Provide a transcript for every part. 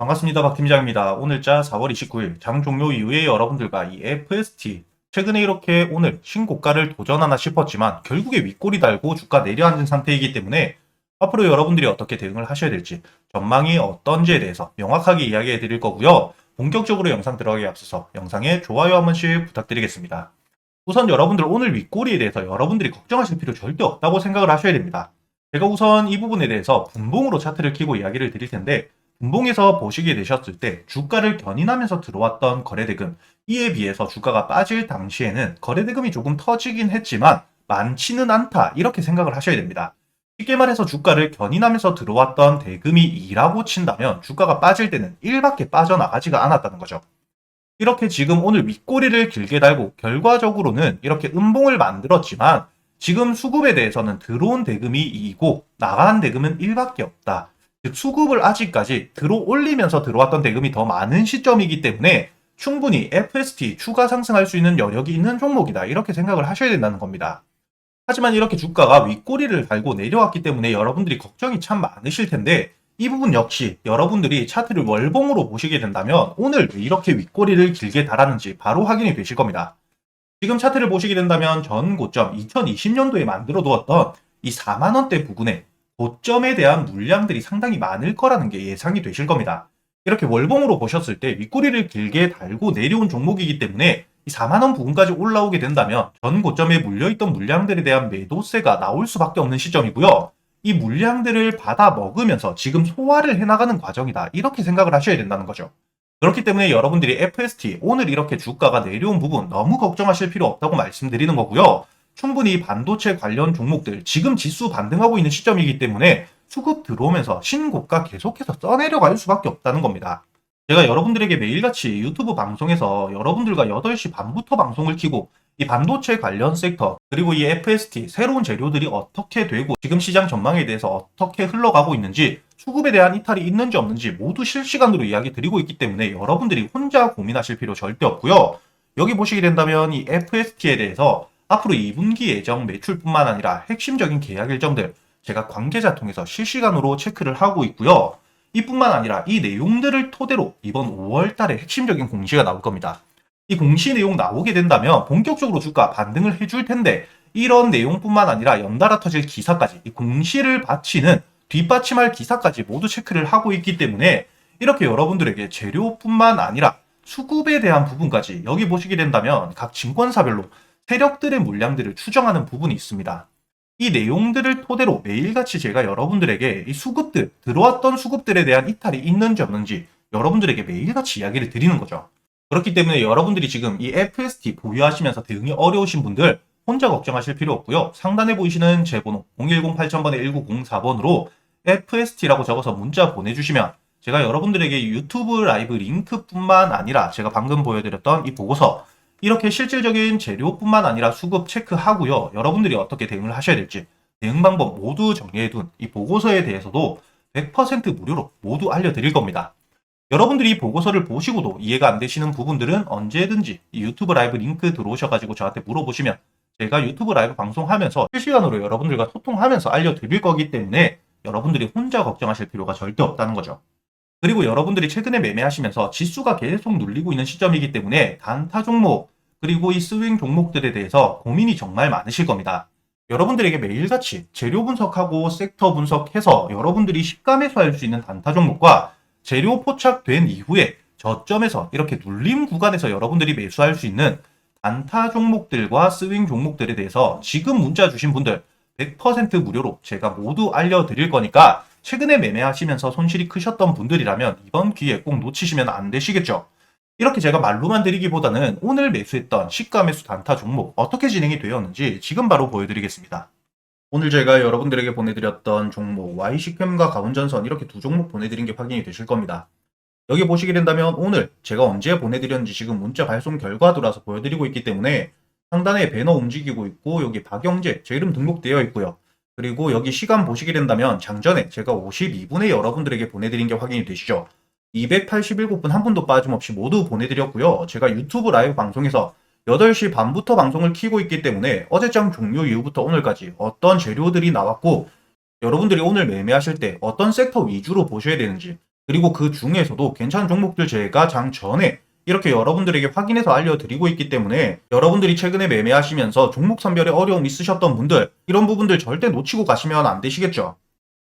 반갑습니다. 박 팀장입니다. 오늘자 4월 29일 장 종료 이후에 여러분들과 이 FST 최근에 이렇게 오늘 신고가를 도전하나 싶었지만 결국에 윗골이 달고 주가 내려앉은 상태이기 때문에 앞으로 여러분들이 어떻게 대응을 하셔야 될지 전망이 어떤지에 대해서 명확하게 이야기해 드릴 거고요. 본격적으로 영상 들어가기 앞서서 영상에 좋아요 한 번씩 부탁드리겠습니다. 우선 여러분들 오늘 윗골이에 대해서 여러분들이 걱정하실 필요 절대 없다고 생각을 하셔야 됩니다. 제가 우선 이 부분에 대해서 분봉으로 차트를 키고 이야기를 드릴 텐데 분봉에서 보시게 되셨을 때 주가를 견인하면서 들어왔던 거래대금 이에 비해서 주가가 빠질 당시에는 거래대금이 조금 터지긴 했지만 많지는 않다 이렇게 생각을 하셔야 됩니다. 쉽게 말해서 주가를 견인하면서 들어왔던 대금이 2라고 친다면 주가가 빠질 때는 1밖에 빠져나가지가 않았다는 거죠. 이렇게 지금 오늘 윗꼬리를 길게 달고 결과적으로는 이렇게 음봉을 만들었지만 지금 수급에 대해서는 들어온 대금이 2고 나간 대금은 1밖에 없다. 즉 수급을 아직까지 들어 올리면서 들어왔던 대금이 더 많은 시점이기 때문에 충분히 FST 추가 상승할 수 있는 여력이 있는 종목이다. 이렇게 생각을 하셔야 된다는 겁니다. 하지만 이렇게 주가가 윗꼬리를 달고 내려왔기 때문에 여러분들이 걱정이 참 많으실 텐데 이 부분 역시 여러분들이 차트를 월봉으로 보시게 된다면 오늘 왜 이렇게 윗꼬리를 길게 달았는지 바로 확인이 되실 겁니다. 지금 차트를 보시게 된다면 전 고점 2020년도에 만들어 두었던 이 4만원대 부근에 고점에 대한 물량들이 상당히 많을 거라는 게 예상이 되실 겁니다. 이렇게 월봉으로 보셨을 때 윗꼬리를 길게 달고 내려온 종목이기 때문에 이 4만원 부근까지 올라오게 된다면 전 고점에 물려있던 물량들에 대한 매도세가 나올 수밖에 없는 시점이고요. 이 물량들을 받아 먹으면서 지금 소화를 해나가는 과정이다. 이렇게 생각을 하셔야 된다는 거죠. 그렇기 때문에 여러분들이 FST 오늘 이렇게 주가가 내려온 부분 너무 걱정하실 필요 없다고 말씀드리는 거고요. 충분히 반도체 관련 종목들 지금 지수 반등하고 있는 시점이기 때문에 수급 들어오면서 신고가 계속해서 써내려갈 수밖에 없다는 겁니다. 제가 여러분들에게 매일같이 유튜브 방송에서 여러분들과 8시 반부터 방송을 키고 이 반도체 관련 섹터 그리고 이 FST 새로운 재료들이 어떻게 되고 지금 시장 전망에 대해서 어떻게 흘러가고 있는지 수급에 대한 이탈이 있는지 없는지 모두 실시간으로 이야기 드리고 있기 때문에 여러분들이 혼자 고민하실 필요 절대 없고요. 여기 보시게 된다면 이 FST에 대해서 앞으로 2분기 예정 매출뿐만 아니라 핵심적인 계약 일정들 제가 관계자 통해서 실시간으로 체크를 하고 있고요. 이뿐만 아니라 이 내용들을 토대로 이번 5월 달에 핵심적인 공시가 나올 겁니다. 이 공시 내용 나오게 된다면 본격적으로 주가 반등을 해줄 텐데 이런 내용뿐만 아니라 연달아 터질 기사까지 이 공시를 바치는 뒷받침할 기사까지 모두 체크를 하고 있기 때문에 이렇게 여러분들에게 재료뿐만 아니라 수급에 대한 부분까지 여기 보시게 된다면 각 증권사별로 세력들의 물량들을 추정하는 부분이 있습니다. 이 내용들을 토대로 매일같이 제가 여러분들에게 이 수급들, 들어왔던 수급들에 대한 이탈이 있는지 없는지 여러분들에게 매일같이 이야기를 드리는 거죠. 그렇기 때문에 여러분들이 지금 이 FST 보유하시면서 대응이 어려우신 분들 혼자 걱정하실 필요 없고요. 상단에 보이시는 제 번호 010-8000번에 1904번으로 FST라고 적어서 문자 보내주시면 제가 여러분들에게 유튜브 라이브 링크뿐만 아니라 제가 방금 보여드렸던 이 보고서 이렇게 실질적인 재료뿐만 아니라 수급 체크하고요. 여러분들이 어떻게 대응을 하셔야 될지 대응 방법 모두 정리해둔 이 보고서에 대해서도 100% 무료로 모두 알려드릴 겁니다. 여러분들이 이 보고서를 보시고도 이해가 안 되시는 부분들은 언제든지 이 유튜브 라이브 링크 들어오셔가지고 저한테 물어보시면 제가 유튜브 라이브 방송하면서 실시간으로 여러분들과 소통하면서 알려드릴 거기 때문에 여러분들이 혼자 걱정하실 필요가 절대 없다는 거죠. 그리고 여러분들이 최근에 매매하시면서 지수가 계속 눌리고 있는 시점이기 때문에 단타 종목 그리고 이 스윙 종목들에 대해서 고민이 정말 많으실 겁니다. 여러분들에게 매일같이 재료 분석하고 섹터 분석해서 여러분들이 식감해서 수 있는 단타 종목과 재료 포착된 이후에 저점에서 이렇게 눌림 구간에서 여러분들이 매수할 수 있는 단타 종목들과 스윙 종목들에 대해서 지금 문자 주신 분들 100% 무료로 제가 모두 알려드릴 거니까 최근에 매매하시면서 손실이 크셨던 분들이라면 이번 기회에 꼭 놓치시면 안 되시겠죠. 이렇게 제가 말로만 드리기보다는 오늘 매수했던 시가 매수 단타 종목 어떻게 진행이 되었는지 지금 바로 보여드리겠습니다. 오늘 제가 여러분들에게 보내드렸던 종목 Y시캠과 가운전선 이렇게 두 종목 보내드린 게 확인이 되실 겁니다. 여기 보시게 된다면 오늘 제가 언제 보내드렸는지 지금 문자 발송 결과도라서 보여드리고 있기 때문에 상단에 배너 움직이고 있고 여기 박영재 제 이름 등록되어 있고요. 그리고 여기 시간 보시게 된다면 장전에 제가 52분에 여러분들에게 보내드린 게 확인이 되시죠. 287분 한 분도 빠짐없이 모두 보내드렸고요. 제가 유튜브 라이브 방송에서 8시 반부터 방송을 키고 있기 때문에 어제장 종료 이후부터 오늘까지 어떤 재료들이 나왔고 여러분들이 오늘 매매하실 때 어떤 섹터 위주로 보셔야 되는지 그리고 그 중에서도 괜찮은 종목들 제가 장 전에 이렇게 여러분들에게 확인해서 알려드리고 있기 때문에 여러분들이 최근에 매매하시면서 종목 선별에 어려움 있으셨던 분들 이런 부분들 절대 놓치고 가시면 안 되시겠죠.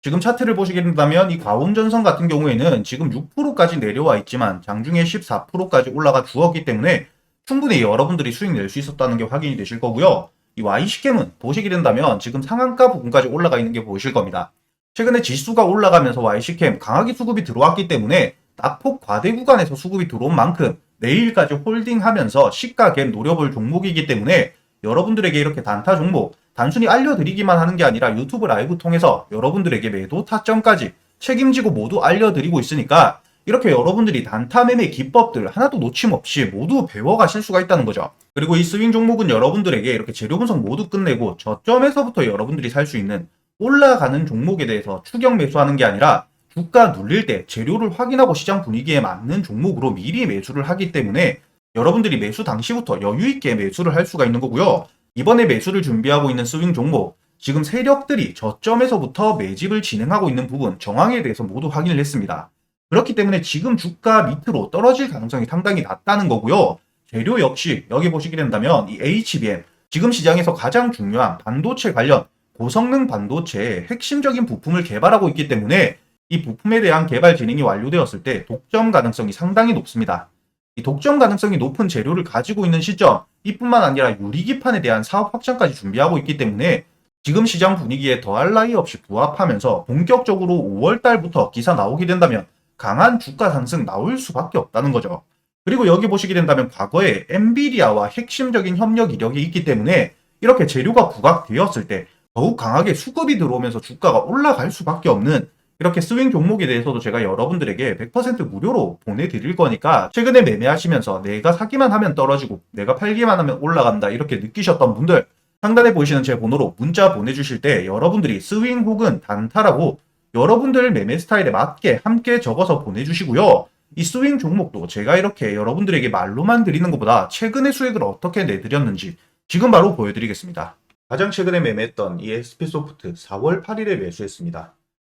지금 차트를 보시게 된다면 이 과운전선 같은 경우에는 지금 6%까지 내려와 있지만 장중에 14%까지 올라가 주었기 때문에 충분히 여러분들이 수익 낼 수 있었다는 게 확인이 되실 거고요. 이 Y시캠은 보시게 된다면 지금 상한가 부분까지 올라가 있는 게 보이실 겁니다. 최근에 지수가 올라가면서 Y시캠 강하게 수급이 들어왔기 때문에 낙폭 과대 구간에서 수급이 들어온 만큼 내일까지 홀딩하면서 시가 갭 노려볼 종목이기 때문에 여러분들에게 이렇게 단타 종목 단순히 알려드리기만 하는 게 아니라 유튜브 라이브 통해서 여러분들에게 매도 타점까지 책임지고 모두 알려드리고 있으니까 이렇게 여러분들이 단타 매매 기법들 하나도 놓침없이 모두 배워가실 수가 있다는 거죠. 그리고 이 스윙 종목은 여러분들에게 이렇게 재료 분석 모두 끝내고 저점에서부터 여러분들이 살 수 있는 올라가는 종목에 대해서 추격 매수하는 게 아니라 주가 눌릴 때 재료를 확인하고 시장 분위기에 맞는 종목으로 미리 매수를 하기 때문에 여러분들이 매수 당시부터 여유 있게 매수를 할 수가 있는 거고요. 이번에 매수를 준비하고 있는 스윙 종목 지금 세력들이 저점에서부터 매집을 진행하고 있는 부분 정황에 대해서 모두 확인을 했습니다. 그렇기 때문에 지금 주가 밑으로 떨어질 가능성이 상당히 낮다는 거고요. 재료 역시 여기 보시게 된다면 이 HBM 지금 시장에서 가장 중요한 반도체 관련 고성능 반도체의 핵심적인 부품을 개발하고 있기 때문에 이 부품에 대한 개발 진행이 완료되었을 때 독점 가능성이 상당히 높습니다. 이 독점 가능성이 높은 재료를 가지고 있는 시점 이뿐만 아니라 유리기판에 대한 사업 확장까지 준비하고 있기 때문에 지금 시장 분위기에 더할 나위 없이 부합하면서 본격적으로 5월 달부터 기사 나오게 된다면 강한 주가 상승 나올 수밖에 없다는 거죠. 그리고 여기 보시게 된다면 과거에 엔비디아와 핵심적인 협력 이력이 있기 때문에 이렇게 재료가 부각되었을 때 더욱 강하게 수급이 들어오면서 주가가 올라갈 수밖에 없는 이렇게 스윙 종목에 대해서도 제가 여러분들에게 100% 무료로 보내드릴 거니까 최근에 매매하시면서 내가 사기만 하면 떨어지고 내가 팔기만 하면 올라간다 이렇게 느끼셨던 분들 상단에 보이시는 제 번호로 문자 보내주실 때 여러분들이 스윙 혹은 단타라고 여러분들 매매 스타일에 맞게 함께 적어서 보내주시고요. 이 스윙 종목도 제가 이렇게 여러분들에게 말로만 드리는 것보다 최근의 수익을 어떻게 내드렸는지 지금 바로 보여드리겠습니다. 가장 최근에 매매했던 이 SP소프트 4월 8일에 매수했습니다.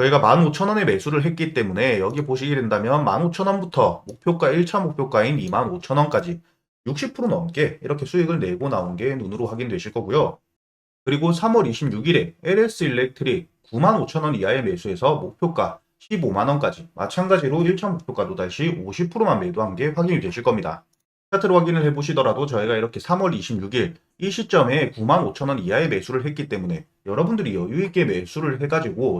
저희가 15,000원에 매수를 했기 때문에 여기 보시게 된다면 15,000원부터 목표가 1차 목표가인 25,000원까지 60% 넘게 이렇게 수익을 내고 나온 게 눈으로 확인되실 거고요. 그리고 3월 26일에 LS 일렉트릭 95,000원 이하의 매수해서 목표가 15만원까지 마찬가지로 1차 목표가 도달시 50%만 매도한 게 확인이 되실 겁니다. 차트로 확인을 해보시더라도 저희가 이렇게 3월 26일 이 시점에 95,000원 이하의 매수를 했기 때문에 여러분들이 여유있게 매수를 해가지고